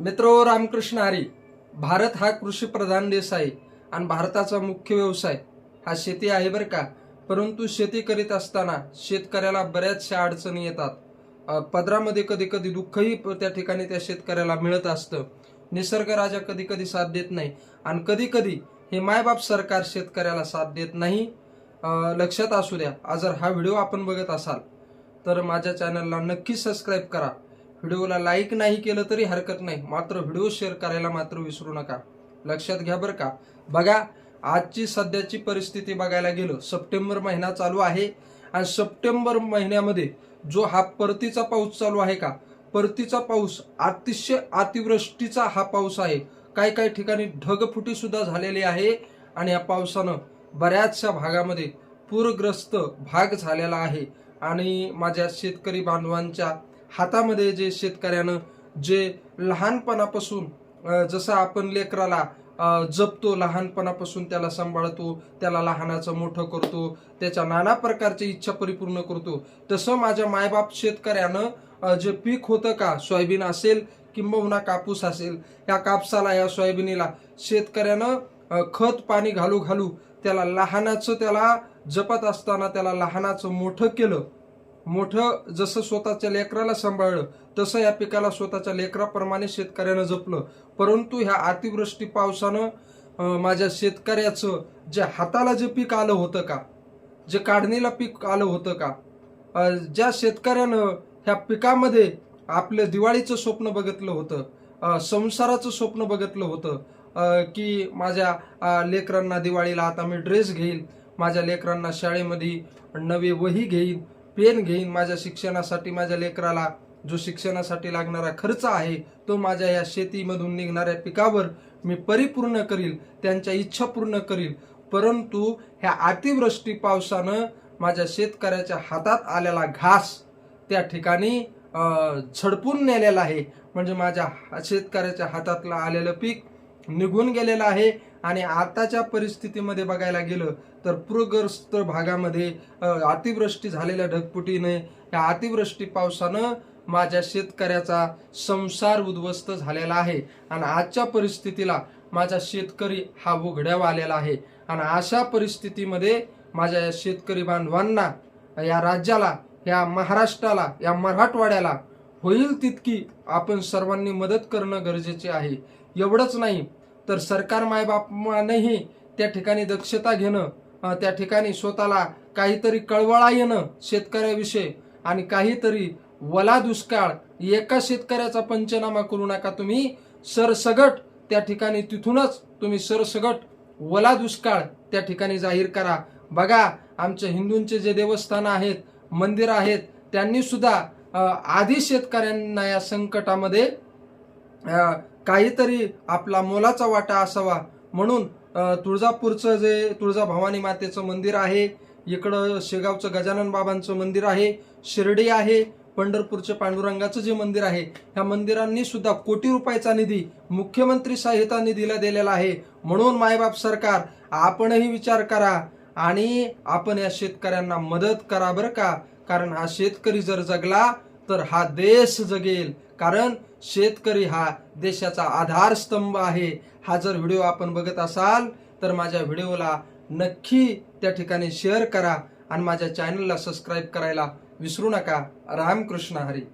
मित्र रामकृष्ण हरी भारत हा कृषी प्रधान देश आहे आणि भारताचा मुख्य व्यवसाय हा शेती आहे बरं का. परंतु शेती करीत असताना शेतकऱ्याला बऱ्याचशा अडचणी येतात. पदरामध्ये कधी कधी दुःखही त्या ठिकाणी त्या शेतकऱ्याला मिळत असतं. निसर्ग राजा कधी कधी साथ देत नाही आणि कधी कधी हे मायबाप सरकार शेतकऱ्याला साथ देत नाही. लक्षात असू द्या आज जर हा व्हिडिओ आपण बघत असाल तर माझ्या चॅनलला नक्की सबस्क्राईब करा. व्हिडिओला लाईक नाही केलं तरी हरकत नाही. मात्र व्हिडिओ शेअर करायला मात्र विसरू नका. लक्षात घ्या बरं का. बघा आजची सध्याची परिस्थिती बघायला गेलो सप्टेंबर महिना चालू आहे आणि सप्टेंबर महिन्यामध्ये जो हा परतीचा पाऊस चालू आहे का? परतीचा पाऊस अतिशय अतिवृष्टीचा हा पाऊस आहे. काही काही ठिकाणी ढगफुटी सुद्धा झालेली आहे आणि या पावसानं बऱ्याचशा भागामध्ये पूरग्रस्त भाग झालेला आहे. आणि माझ्या शेतकरी बांधवांच्या हातामध्ये जे शेतकऱ्यानं जे लहानपणापासून जसं आपण लेकराला जपतो लहानपणापासून त्याला सांभाळतो त्याला लहानाचं मोठं करतो त्याच्या नाना प्रकारच्या इच्छा परिपूर्ण करतो तसं माझ्या मायबाप शेतकऱ्यानं जे पीक होतं का सोयाबीन असेल किंबहुना कापूस असेल या कापसाला या सोयाबीनीला शेतकऱ्यानं खत पाणी घालू घालू त्याला लहानाचं त्याला जपत असताना त्याला लहानाचं मोठं केलं मोठं जसं स्वतःच्या लेकराला सांभाळलं तसं या पिकाला स्वतःच्या लेकराप्रमाणे शेतकऱ्यानं जपलं. परंतु ह्या अतिवृष्टी पावसानं माझ्या शेतकऱ्याचं जे हाताला जे पीक आलं होतं का जे काढणीला पीक आलं होतं का ज्या शेतकऱ्यानं ह्या पिकामध्ये आपलं दिवाळीचं स्वप्न बघितलं होतं संसाराचं स्वप्न बघितलं होतं की माझ्या लेकरांना दिवाळीला आता मी ड्रेस घेईल माझ्या लेकरांना शाळेमध्ये नवी वही घेईन पेन घेईन माझ्या शिक्षणासाठी माझ्या लेकराला जो शिक्षणासाठी लागणारा खर्च आहे तो माझ्या या शेतीमधून निघणाऱ्या पिकावर मी परिपूर्ण करील त्यांच्या इच्छा पूर्ण करील. परंतु ह्या अतिवृष्टी पावसानं माझ्या शेतकऱ्याच्या हातात आलेला घास त्या ठिकाणी झडपून नेलेला आहे. म्हणजे माझ्या शेतकऱ्याच्या हातातलं आलेलं पीक निघून गेलेलं आहे. आणि आताच्या परिस्थितीमध्ये बघायला गेलं तर पूरग्रस्त भागामध्ये अतिवृष्टी झालेल्या ढगपुटीने या अतिवृष्टी पावसानं माझ्या शेतकऱ्याचा संसार उद्ध्वस्त झालेला आहे. आणि आजच्या परिस्थितीला माझा शेतकरी हा उघड्यावा आलेला आहे. आणि अशा परिस्थितीमध्ये माझ्या या शेतकरी बांधवांना या राज्याला या महाराष्ट्राला या मराठवाड्याला होईल तितकी आपण सर्वांनी मदत करणं गरजेचे आहे. एवढंच नाही तर सरकार मायबापानंही त्या ठिकाणी दक्षता घेणं त्या ठिकाणी स्वतःला काहीतरी कळवळा येणं शेतकऱ्याविषयी आणि काहीतरी वला दुष्काळ एका शेतकऱ्याचा पंचनामा करू नका तुम्ही. सरसगट त्या ठिकाणी तिथूनच तुम्ही सरसगट वला दुष्काळ त्या ठिकाणी जाहीर करा. बघा आमच्या हिंदूंचे जे देवस्थान आहेत मंदिर आहेत त्यांनी सुद्धा आधी शेतकऱ्यांना या संकटामध्ये काहीतरी आपला मोलाचा वाटा असावा. म्हणून तुळजापूरचं जे तुळजा भवानी मातेचं मंदिर आहे इकडं शेगावचं गजानन बाबांचं मंदिर आहे शिर्डी आहे पंढरपूरचं पांडुरंगाचं जे मंदिर आहे ह्या मंदिरांनी सुद्धा कोटी रुपयाचा निधी मुख्यमंत्री सहायता निधीला दिलेला आहे. म्हणून मायबाप सरकार आपणही विचार करा आणि आपण या शेतकऱ्यांना मदत करा बरं का? कारण हा शेतकरी जर जगला तर हा देश जगेल. कारण शेतकरी हा देशाचा आधारस्तंभ आहे. हा जर व्हिडिओ आपण बघत असाल तर माझ्या व्हिडिओला नक्की त्या ठिकाणी शेअर करा आणि माझ्या चॅनलला सबस्क्राईब करायला विसरू नका. रामकृष्ण हरी.